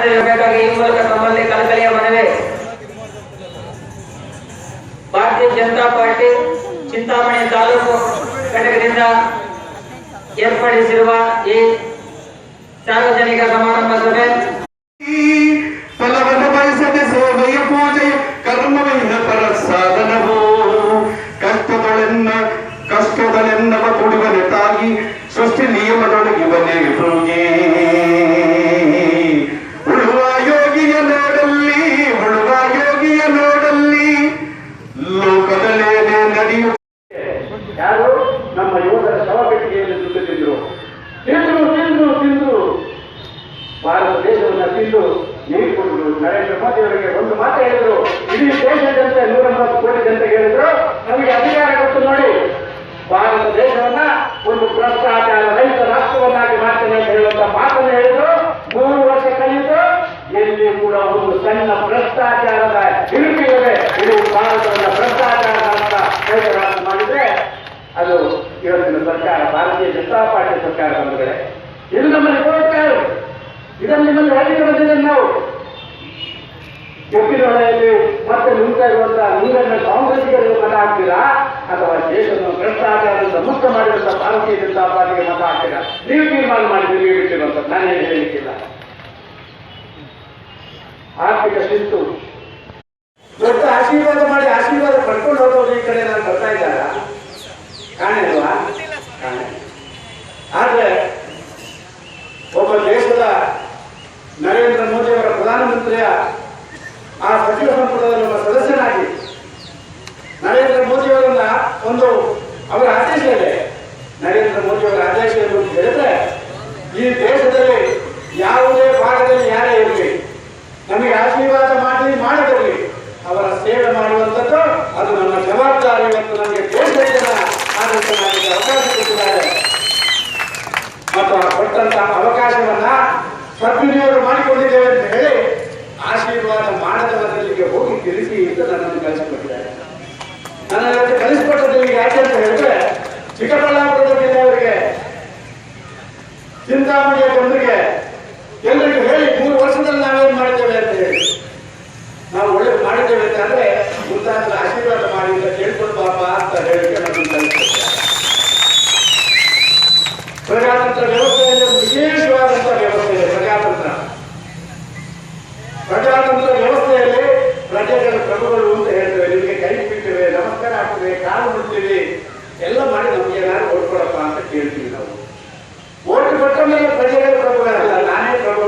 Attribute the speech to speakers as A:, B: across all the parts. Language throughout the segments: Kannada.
A: ಮಾಡದಿರಬೇಕಾಗಿ ಈ ಮೂಲಕ ತಮ್ಮಲ್ಲಿ ಕಳಕಳಿಯ ಮನವಿ. ಭಾರತೀಯ ಜನತಾ ಪಾರ್ಟಿ, ಚಿಂತಾಮಣಿ ತಾಲೂಕು ಘಟಕದಿಂದ ಏರ್ಪಡಿಸಿರುವ ಈ ಸಾರ್ವಜನಿಕ ಸಮಾರಂಭ ಸಭೆ.
B: ಕಷ್ಟದಲ್ಲೆನ್ನವ ಕುಡಿವನೆ ತಾಗಿ, ಸೃಷ್ಟಿ ನಿಯಮದೊಳಗಿವನೇ ಭೃಗಿ
C: ಭಾರತ ದೇಶವನ್ನು ತಿಂದು ನೀಡಿಕೊಂಡು ನರೇಂದ್ರ ಮೋದಿ ಅವರಿಗೆ ಒಂದು ಮಾತು ಹೇಳಿದ್ರು. ಇಡೀ ದೇಶದಂತೆ ನೂರ ಎಂಬತ್ತು ಕೋಟಿ ಜನತೆ ಹೇಳಿದ್ರು. ನಮಗೆ ಅಧಿಕಾರ ಕೊಟ್ಟು ನೋಡಿ, ಭಾರತ ದೇಶವನ್ನ ಒಂದು ಭ್ರಷ್ಟಾಚಾರ ರಹಿತ ರಾಷ್ಟ್ರವನ್ನಾಗಿ ಮಾಡ್ತೇನೆ ಅಂತ ಹೇಳುವಂತ ಮಾತನ್ನು ಹೇಳಿದ್ರು. ಮೂರು ವರ್ಷ ಕಳೆಯಿತು. ಎಲ್ಲಿ ಕೂಡ ಒಂದು ಸಣ್ಣ ಭ್ರಷ್ಟಾಚಾರದ ಇರುಕಿಲ್ಲದೆ ಇದು ಭಾರತವನ್ನ ಭ್ರಷ್ಟಾಚಾರ ಅಂತ ರಾಷ್ಟ್ರ ಮಾಡಿದ್ರೆ, ಅದು ಇವತ್ತಿನ ಸರ್ಕಾರ, ಭಾರತೀಯ ಜನತಾ ಪಾರ್ಟಿ ಸರ್ಕಾರ ಬಂದರೆ ಇದು ನಮ್ಮ ರಿಪೋರ್ಟ್ ಕಾರ್ಡ್ ಇದನ್ನು ನಿಮ್ಮಲ್ಲಿ ಬಂದಿದೆ ನಾವು ಕೆಪ್ಪಿನೊಳೆಯಲ್ಲಿ ಮತ್ತೆ ನಿಂತ ಇರುವಂತಹ ನೀರನ್ನು ಕಾಂಗ್ರೆಸ್ಗೆ ಮತ ಹಾಕ್ತೀರಾ? ಅಥವಾ ದೇಶವನ್ನು ಭ್ರಷ್ಟಾಚಾರದಿಂದ ಮುಕ್ತ ಮಾಡಿರುವಂತಹ ಭಾರತೀಯ ಜನತಾ ಪಾರ್ಟಿಗೆ ಮತ ಹಾಕ್ತೀರಾ? ನೀವು ತೀರ್ಮಾನ ಮಾಡಿದ್ದೀರಿ ಬಿಟ್ಟಿರುವಂತ ನಾನೇ ಹೇಳಲಿಕ್ಕಿಲ್ಲ ಆರ್ಥಿಕ ಶಿಸ್ತು. ದೊಡ್ಡ ಆಶೀರ್ವಾದ ಮಾಡಿ ಆಶೀರ್ವಾದ ಪಡ್ಕೊಂಡು ಹೋಗೋದು ಈ ಕಡೆ ನಾನು ಬರ್ತಾ ಇದ್ದಾರ? ಕಾಣೆ ಆದ್ರೆ ಒಬ್ಬ ದೇಶದ ನರೇಂದ್ರ ಮೋದಿ ಅವರ ಪ್ರಧಾನಮಂತ್ರಿಯ ಆ ಸಚಿವ ಸಂಪುಟದಲ್ಲಿ ಒಬ್ಬ ಸದಸ್ಯನಾಗಿ ನರೇಂದ್ರ ಮೋದಿ ಅವರನ್ನ ಒಂದು ಅವರ ಆದೇಶ ಇದೆ ನರೇಂದ್ರ ಮೋದಿ ಅವರ ಆದೇಶ ಏನು ಹೇಳಿದ್ರೆ ಈ ದೇಶದಲ್ಲಿ ಯಾವುದೇ ಭಾಗದಲ್ಲಿ ಯಾರೇ ಇರಲಿ, ನಮಗೆ ಆಶೀರ್ವಾದ ಮಾಡಿ ಮಾಡದಿರಲಿ ಅವರ ಸೇವೆ ಮಾಡುವಂಥದ್ದು ಅದು ನಮ್ಮ ಜವಾಬ್ದಾರಿ ಮತ್ತು ನಮಗೆ ದೇಶದ ಜನ ಆಡಳಿತ ಮಾಡಲಿಕ್ಕೆ ಅವಕಾಶ ಕೊಟ್ಟಿದ್ದಾರೆ. ಮತ್ತು ಕೊಟ್ಟಂತ ಅವಕಾಶವನ್ನ ಸದ್ವಿನಿಯೋಗ ಮಾಡಿಕೊಂಡಿದ್ದೇವೆ ಅಂತ ಹೇಳಿ ಆಶೀರ್ವಾದ ಮಾಡದವರಲ್ಲಿಗೆ ಹೋಗಿ ತಿಳಿಸಿ ಅಂತ ನನ್ನನ್ನು ಕಳಿಸಿಕೊಟ್ಟಿದ್ದಾರೆ. ನನ್ನ ಕಳಿಸಿಕೊಟ್ಟದ್ದು ಈಗ ಯಾಕೆ ಅಂತ ಹೇಳಿದ್ರೆ ಚಿಕ್ಕಬಳ್ಳಾಪುರದ ಜಿಲ್ಲೆಯವರಿಗೆ ಚಿಂತಾಮಣಿಯ ಜನರಿಗೆ ಎಲ್ಲರಿಗೂ ಹೇಳಿ, ಮೂರು ವರ್ಷದಲ್ಲಿ ನಾವೇನು ಮಾಡಿದ್ದೇವೆ ಅಂತ ಹೇಳಿ. ನಾವು ಒಳ್ಳೆ ಮಾಡಿದ್ದೇವೆ ಅಂತ ಅಂದ್ರೆ ಮುಂದಾದ ಆಶೀರ್ವಾದ ಮಾಡಿ ಅಂತ ಕೇಳ್ಕೊಂಡು ಅಂತ ಕಳಿಸಿಕೊಟ್ಟಿದ್ದಾರೆ ಪ್ರಜಾತಂತ್ರ ವ್ಯವಸ್ಥೆಯಲ್ಲಿ ವಿಶೇಷವಾದಂತಹ ವ್ಯವಸ್ಥೆ ಇದೆ, ಪ್ರಜಾತಂತ್ರ. ಪ್ರಜಾತಂತ್ರ ವ್ಯವಸ್ಥೆಯಲ್ಲಿ ಪ್ರಜೆಗಳ ಪ್ರಭುಗಳು ಅಂತ ಹೇಳ್ತೇವೆ ನಿಮಗೆ ಕೈ ಬಿಟ್ಟಿವೆ ನಮಸ್ಕಾರ ಆಗ್ತದೆ ಕಾಲು ಬಿಡ್ತೀವಿ ಎಲ್ಲ ಮಾಡಿ ನಮಗೆ ಏನಾದ್ರು ಓಟ್ ಕೊಡಪ್ಪ ಅಂತ ಕೇಳ್ತೀವಿ ನಾವು ಓಟ್ ಕೊಟ್ಟ ಮೇಲೆ ಪ್ರಜೆಗಳ ಪ್ರಭುಗಳಲ್ಲ ನಾನೇ ಪ್ರಭು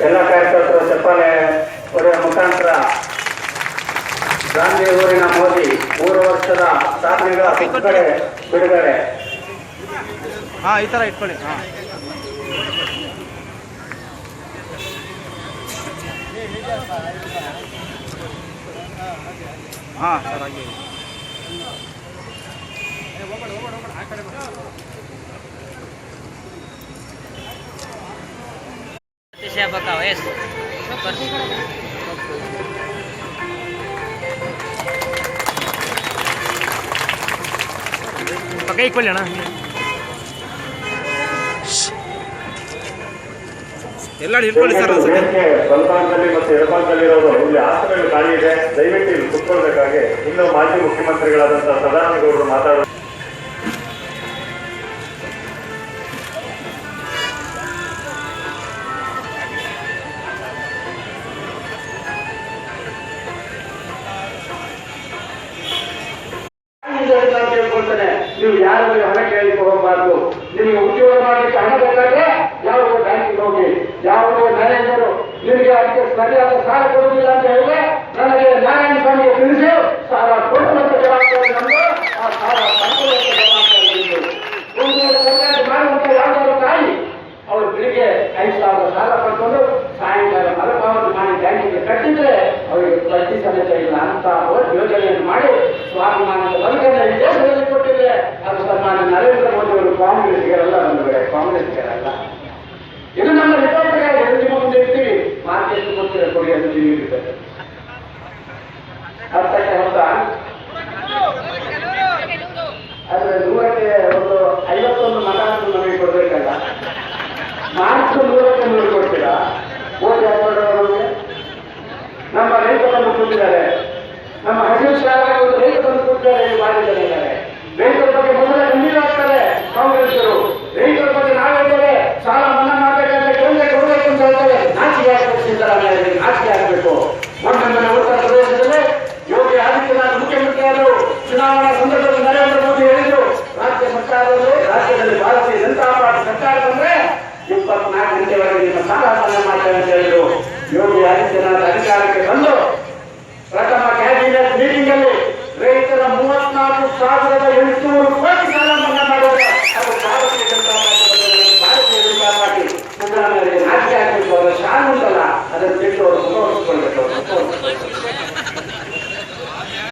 C: ಎಲ್ಲ ಕಾರ್ಯಕರ್ತರು ಚಪ್ಪಾಳೆ ಹೊಡೆಯುವ ಮುಖಾಂತರ ಗಾಂಧಿ ಊರಿನ ಮೋದಿ ಮೂರು ವರ್ಷದ ಸಾಧನೆಗಳ ಬಿಡುಗಡೆ.
D: ಹಾ ಈ ತರ ಇಟ್ಕೊಳ್ಳಿ ಹಾ. ಹಾ ಸರ್ ಆಗಿ
A: ಶಾಪಕ ಎಸ್
D: ಪಕ್ಕ ಇಕ್ಕೊಳ್ಳಿ ಅಣ್ಣ. ಎಲ್ಲ ಇಟ್ಕೊಳ್ಳಿ ಸರ್
E: ಬಲಭಾಗದಲ್ಲಿ ಮತ್ತು ಎಡಭಾಗದಲ್ಲಿರೋದು ಇಲ್ಲಿ ಆಸನಗಳು ಖಾಲಿ ಇದೆ. ದಯವಿಟ್ಟು ಇಲ್ಲಿ ಕುತ್ಕೊಳ್ಬೇಕಾಗಿ ಇನ್ನು ಮಾಜಿ ಮುಖ್ಯಮಂತ್ರಿಗಳಾದಂತಹ ಸದಾನಂದಗೌಡರು ಮಾತಾಡೋ
C: ಸರಿಯಾದ ಸಾಲ ಕೊಡುವುದಿಲ್ಲ ಅಂತ ಹೇಳಿದ್ರೆ ನನಗೆ ನಾರಾಯಣ ಸ್ವಾಮಿಗೆ ತಿಳಿಸಿ ಸಾಲ ಕೊಡುವಂತ ಜವಾಬ್ದಾರಿ ನಮ್ದು ಆ ಸಾಲ ಜವಾಬ್ದಾರಿ ಮಾಡುವಂತ ತಾಯಿ, ಅವರು ಬೆಳಿಗ್ಗೆ ಐದು ಸಾವಿರ ಸಾಲ ಪಡ್ಕೊಂಡು ಸಾಯಂಕಾಲ ಮರುಪಾವತಿ ಮಾಡಿ ಬ್ಯಾಂಕಿಗೆ ಕಟ್ಟಿದ್ರೆ ಅವರಿಗೆ ಪ್ರತಿ ಇಲ್ಲ ಅಂತ ಅವರು ಯೋಜನೆಯನ್ನು ಮಾಡಿ ಸ್ವಾಭಿಮಾನದ ಬದುಕನ್ನು ದೇಶದಲ್ಲಿ ಕೊಟ್ಟಿದ್ರೆ ಅದು ಸನ್ಮಾನ ನರೇಂದ್ರ ಮೋದಿ ಅವರು ಕಾಂಗ್ರೆಸ್ಗೆಲ್ಲ ಕಾಂಗ್ರೆಸ್ಗೆ ಕಾಂಗ್ರೆಸ್ಗೆಲ್ಲ ನೀಡಿದ್ದಾರೆ ಒಂದು ಐವತ್ತೊಂದು ನಮಗೆ ಕೊಡ್ಬೇಕಲ್ಲ. ನಾಲ್ಕು ನೂರಕ್ಕೆ ನೂರು ಕೊಡ್ತೀರಾ? ನಮ್ಮ ರೈತ ಕೊಟ್ಟಿದ್ದಾರೆ ನಮ್ಮ ಹಸಿರು ಶಾಲೆಗೆ ಒಂದು ರೈತ ಮಾಡಿದ್ದಾರೆ ರೈತ ಅಂತ ಹೇಳಿದ್ರು ಯೋಗಿ ಆದಿತ್ಯನಾಥ್ ಅಧಿಕಾರಕ್ಕೆ ಬಂದು ಪ್ರಥಮ ಕ್ಯಾಬಿನೆಟ್ ಮೀಟಿಂಗ್ ಅಲ್ಲಿ ರೈತರ ಮೂವತ್ನಾಲ್ಕು ಸಾವಿರದ